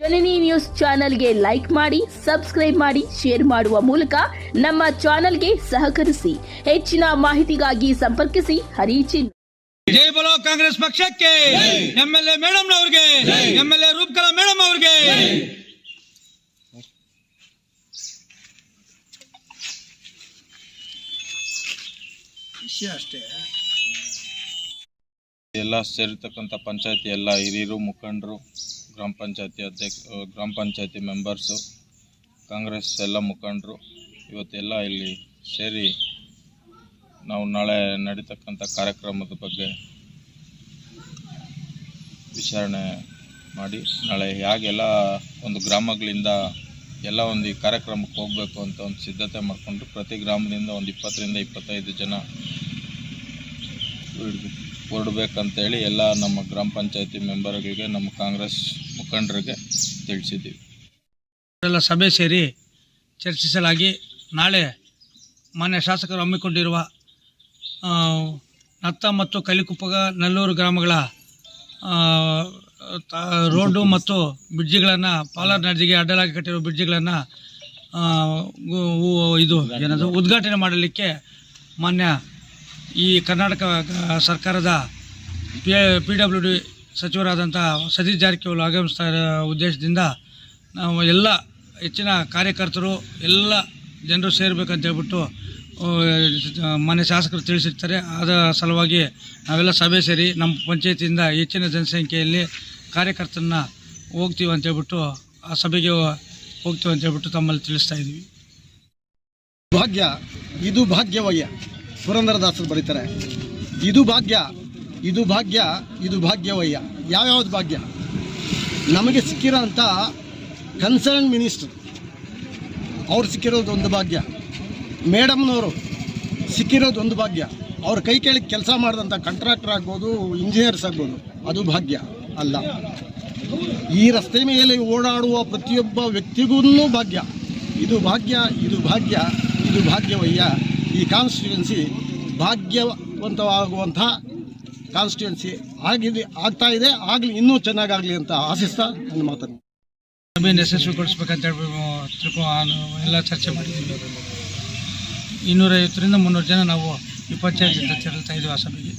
ಜನನಿ news ಚಾನೆಲ್ಗೆ like ಮಾಡಿ subscribe ಮಾಡಿ ಶೇರ್ ಮಾಡುವ ಮೂಲಕ ನಮ್ಮ ಚಾನೆಲ್ಗೆ ಸಹಕರಿಸಿ. ಹೆಚ್ಚಿನ ಮಾಹಿತಿಗಾಗಿ ಸಂಪರ್ಕಿಸಿ. ಹರಿಚಿನ್. ಜೈ ಬಲೋ ಕಾಂಗ್ರೆಸ್ ಪಕ್ಷಕ್ಕೆ. ಎಂಎಲ್ಎ ಎ ಮೇಡಮ್ ಅವ್ರಿಗೆ. M L A Roopakala madam ಅವ್ರಿಗೆ. ಎಲ್ಲ ಸೇರಿರ್ತಕ್ಕಂಥ ಪಂಚಾಯತಿ ಎಲ್ಲ ಹಿರಿಯರು ಮುಖಂಡರು ಗ್ರಾಮ ಪಂಚಾಯತಿ ಅಧ್ಯಕ್ಷ ಗ್ರಾಮ ಪಂಚಾಯತಿ ಮೆಂಬರ್ಸು ಕಾಂಗ್ರೆಸ್ ಎಲ್ಲ ಮುಖಂಡರು ಇವತ್ತೆಲ್ಲ ಇಲ್ಲಿ ಸೇರಿ ನಾವು ನಾಳೆ ನಡೀತಕ್ಕಂಥ ಕಾರ್ಯಕ್ರಮದ ಬಗ್ಗೆ ವಿಚಾರಣೆ ಮಾಡಿ, ನಾಳೆ ಹೇಗೆಲ್ಲ ಒಂದು ಗ್ರಾಮಗಳಿಂದ ಎಲ್ಲ ಒಂದು ಈ ಕಾರ್ಯಕ್ರಮಕ್ಕೆ ಹೋಗಬೇಕು ಅಂತ ಒಂದು ಸಿದ್ಧತೆ ಮಾಡಿಕೊಂಡು ಪ್ರತಿ ಗ್ರಾಮದಿಂದ ಒಂದು ಇಪ್ಪತ್ತರಿಂದ ಇಪ್ಪತ್ತೈದು ಜನ ಹೊರಡ್ಬೇಕಂತೇಳಿ ಎಲ್ಲ ನಮ್ಮ ಗ್ರಾಮ ಪಂಚಾಯತಿ ಮೆಂಬರ್ಗಳಿಗೆ ನಮ್ಮ ಕಾಂಗ್ರೆಸ್ ಮುಖಂಡರಿಗೆ ತಿಳಿಸಿದ್ದೀವಿ. ಎಲ್ಲ ಸಭೆ ಸೇರಿ ಚರ್ಚಿಸಲಾಗಿ ನಾಳೆ ಮಾನ್ಯ ಶಾಸಕರು ಹಮ್ಮಿಕೊಂಡಿರುವ ನತ್ತ ಮತ್ತು ಕಲಿಕುಪ್ಪಗ ನಲ್ಲೂರು ಗ್ರಾಮಗಳ ರೋಡು ಮತ್ತು ಬ್ರಿಡ್ಜ್ಗಳನ್ನು ಪಾಲರ್ ನದಿಗೆ ಅಡ್ಡಲಾಗಿ ಕಟ್ಟಿರುವ ಬ್ರಿಡ್ಜ್ಗಳನ್ನು ಇದು ಏನದು, ಉದ್ಘಾಟನೆ ಮಾಡಲಿಕ್ಕೆ ಮಾನ್ಯ ಈ ಕರ್ನಾಟಕ ಸರ್ಕಾರದ ಪಿ ಪಿ ಡಬ್ಲ್ಯೂ ಡಿ ಸಚಿವರಾದಂಥ ಸತೀಶ್ ಜಾರಕಿಹೊಳಿ ಆಗಮಿಸ್ತಾ ಇರೋ ಉದ್ದೇಶದಿಂದ ನಾವು ಎಲ್ಲ ಹೆಚ್ಚಿನ ಕಾರ್ಯಕರ್ತರು ಎಲ್ಲ ಜನರು ಸೇರಬೇಕಂತ ಹೇಳ್ಬಿಟ್ಟು ಆ, ಮಾನ್ಯ ಶಾಸಕರು ತಿಳಿಸಿರ್ತಾರೆ. ಆದ ಸಲುವಾಗಿ ನಾವೆಲ್ಲ ಸಭೆ ಸೇರಿ ನಮ್ಮ ಪಂಚಾಯತಿಯಿಂದ ಹೆಚ್ಚಿನ ಜನಸಂಖ್ಯೆಯಲ್ಲಿ ಕಾರ್ಯಕರ್ತರನ್ನ ಹೋಗ್ತೀವಿ ಅಂತ ಹೇಳ್ಬಿಟ್ಟು ಆ ಸಭೆಗೆ ಹೋಗ್ತೀವಿ ಅಂತ ಹೇಳ್ಬಿಟ್ಟು ತಮ್ಮಲ್ಲಿ ತಿಳಿಸ್ತಾ ಇದ್ದೀವಿ ಭಾಗ್ಯ ಇದು ಭಾಗ್ಯವಯ್ಯ. ಪುರಂದರದಾಸರು ಬರೀತಾರೆ. ಇದು ಭಾಗ್ಯ ಇದು ಭಾಗ್ಯ, ಇದು ಭಾಗ್ಯವಯ್ಯ. ಯಾವ್ಯಾವ್ದು ಭಾಗ್ಯ? ನಮಗೆ ಸಿಕ್ಕಿರೋಂಥ ಕನ್ಸರ್ನ್ ಮಿನಿಸ್ಟರ್. ಅವ್ರು ಸಿಕ್ಕಿರೋದು ಒಂದು ಭಾಗ್ಯ. ಮೇಡಮ್ನವರು ಸಿಕ್ಕಿರೋದು ಒಂದು ಭಾಗ್ಯ. ಅವ್ರ ಕೈ ಕೇಳಿ ಕೆಲಸ ಮಾಡಿದಂಥ ಕಾಂಟ್ರಾಕ್ಟರ್ ಆಗ್ಬೋದು ಇಂಜಿನಿಯರ್ಸ್ ಆಗ್ಬೋದು, ಅದು ಭಾಗ್ಯ ಅಲ್ಲ. ಈ ರಸ್ತೆ ಮೇಲೆ ಓಡಾಡುವ ಪ್ರತಿಯೊಬ್ಬ ವ್ಯಕ್ತಿಗೂ ಭಾಗ್ಯ. ಇದು ಭಾಗ್ಯ ಇದು ಭಾಗ್ಯ, ಇದು ಭಾಗ್ಯವಯ್ಯ. ಈ ಕಾನ್ಸ್ಟಿಟ್ಯೂನ್ಸಿ ಭಾಗ್ಯವಂತವಾಗುವಂಥ ಕಾನ್ಸ್ಟಿಟ್ಯೂನ್ಸಿ ಆಗಿದೆ, ಆಗ್ತಾ ಇದೆ, ಆಗಲಿ, ಇನ್ನೂ ಚೆನ್ನಾಗಾಗಲಿ ಅಂತ ಆಶಿಸ್ತಾ ನನ್ನ ಮಾತನ್ನು. ಸಭೆಯನ್ನು ಯಶಸ್ವಿಗೊಳಿಸ್ಬೇಕಂತ ಹೇಳಿ ತ್ರಿಕೋನ ಎಲ್ಲ ಚರ್ಚೆ ಮಾಡಿದ್ದೀವಿ ಇನ್ನೂರೈವತ್ತರಿಂದ ಮುನ್ನೂರು ಜನ ನಾವು ಈ ಪಂಚಾಯತಿಂದ ತೆರಳ್ತಾ ಇದ್ದೀವಿ ಆ ಸಭೆಗೆ.